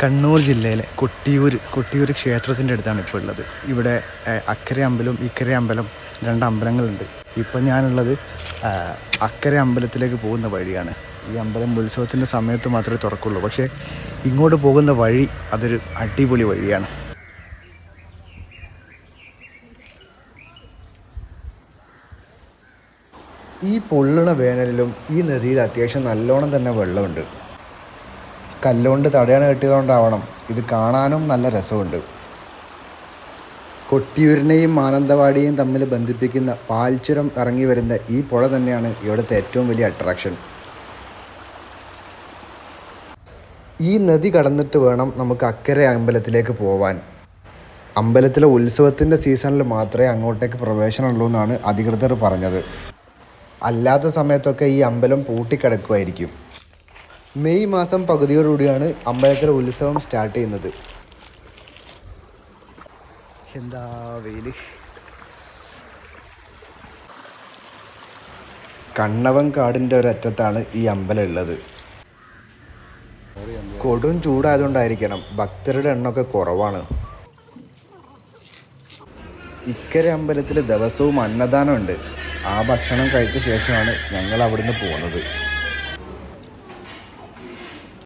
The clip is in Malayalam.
കണ്ണൂർ ജില്ലയിലെ കൊട്ടിയൂർ കൊട്ടിയൂർ ക്ഷേത്രത്തിന്റെ അടുത്താണ് ഇപ്പോൾ ഉള്ളത്. ഇവിടെ അക്കരെ അമ്പലം ഇക്കരെ അമ്പലം രണ്ട് അമ്പലങ്ങളുണ്ട്. ഇപ്പം ഞാനുള്ളത് അക്കരെ അമ്പലത്തിലേക്ക് പോകുന്ന വഴിയാണ്. ഈ അമ്പലം ഉത്സവത്തിന്റെ സമയത്ത് മാത്രമേ തുറക്കുള്ളൂ. പക്ഷേ ഇങ്ങോട്ട് പോകുന്ന വഴി അതൊരു അടിപൊളി വഴിയാണ്. ഈ പൊള്ളണ വേനലിലും ഈ നദിയിൽ അത്യാവശ്യം നല്ലോണം തന്നെ വെള്ളമുണ്ട്. കല്ലുകൊണ്ട് തടയാണ് കെട്ടിയതുകൊണ്ടാവണം. ഇത് കാണാനും നല്ല രസമുണ്ട്. കൊട്ടിയൂരിനെയും മാനന്തവാടിയെയും തമ്മിൽ ബന്ധിപ്പിക്കുന്ന പാൽച്ചുരം ഇറങ്ങി വരുന്ന ഈ പുഴ തന്നെയാണ് ഇവിടുത്തെ ഏറ്റവും വലിയ അട്രാക്ഷൻ ഈ നദി കടന്നിട്ട് വേണം നമുക്ക് അക്കരെ അമ്പലത്തിലേക്ക് പോവാൻ. അമ്പലത്തിലെ ഉത്സവത്തിന്റെ സീസണിൽ മാത്രമേ അങ്ങോട്ടേക്ക് പ്രവേശനമുള്ളൂ എന്നാണ് അധികൃതർ പറഞ്ഞത്. അല്ലാത്ത സമയത്തൊക്കെ ഈ അമ്പലം പൂട്ടിക്കിടക്കുമായിരിക്കും. മെയ് മാസം പകുതിയോടുകൂടിയാണ് അമ്പലത്തിലെ ഉത്സവം സ്റ്റാർട്ട് ചെയ്യുന്നത്. എന്താ വെയിൽ? കണ്ണവൻ കാടിന്റെ ഒരറ്റത്താണ് ഈ അമ്പലം ഉള്ളത്. കൊടും ചൂടായതുകൊണ്ടായിരിക്കണം ഭക്തരുടെ എണ്ണമൊക്കെ കുറവാണ്. ഇക്കര അമ്പലത്തിൽ ദിവസവും അന്നദാനമുണ്ട്. ആ ഭക്ഷണം കഴിച്ച ശേഷമാണ് ഞങ്ങൾ അവിടുന്ന് പോകുന്നത്.